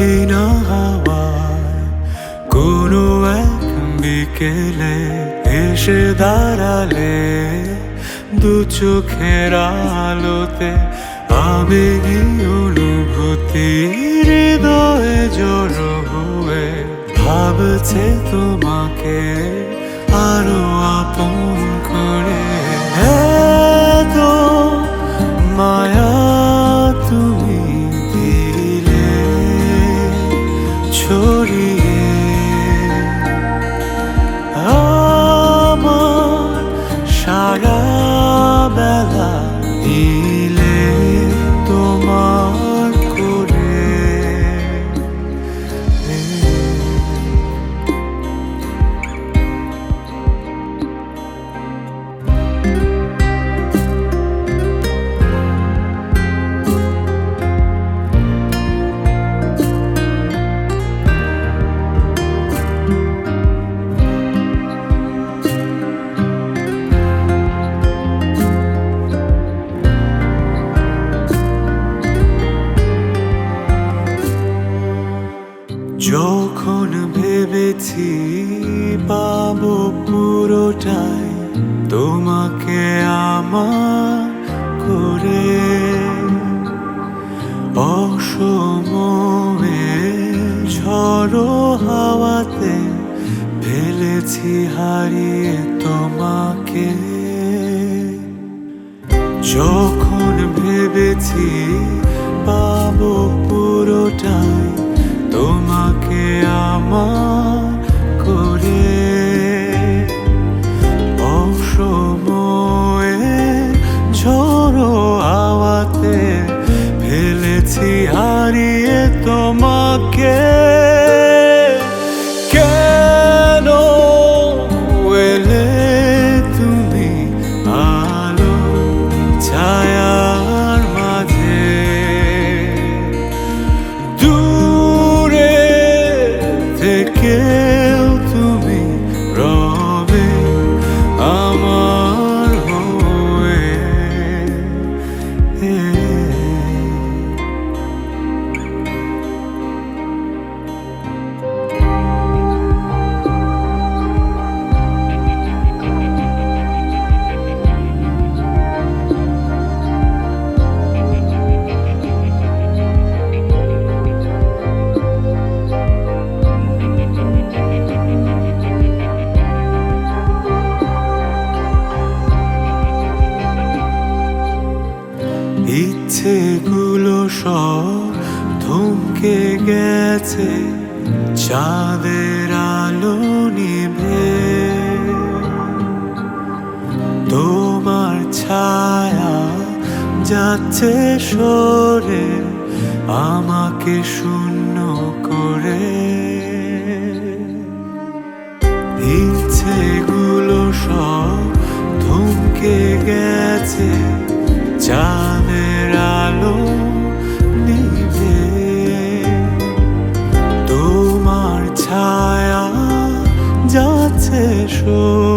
দক্ষিণ হাওয়ায় কোনো এক বিকেলে এসে দাঁড়ালে দু চোখের আলোতে আবেগী অনুভূতি হৃদয়ে জড়ো হয়ে ভাবছে তোমাকে আরও আপন ভেবেছি পাবো পুরোটাই। তোমাকে আমার করে। অসময়ে ঝড়ো হাওয়াতে ফেলেছি, হারিয়ে তোমাকে। যখন ভেবেছি পাবো পুরোটাই, তোমাকে আমার ফেলেছি হারিয়ে তোমাকে। কেন এলে তুমি আলো ছায়ার মাঝে? দূরে থেকেও তুমি রবে আমার হয়ে। ইচ্ছেগুলো সব থমকে গেছে, চাঁদের আলো নিভে। তোমার ছায়া যাচ্ছে সরে, আমাকে শূন্য করে। ইচ্ছেগুলো সব থমকে গেছে সরে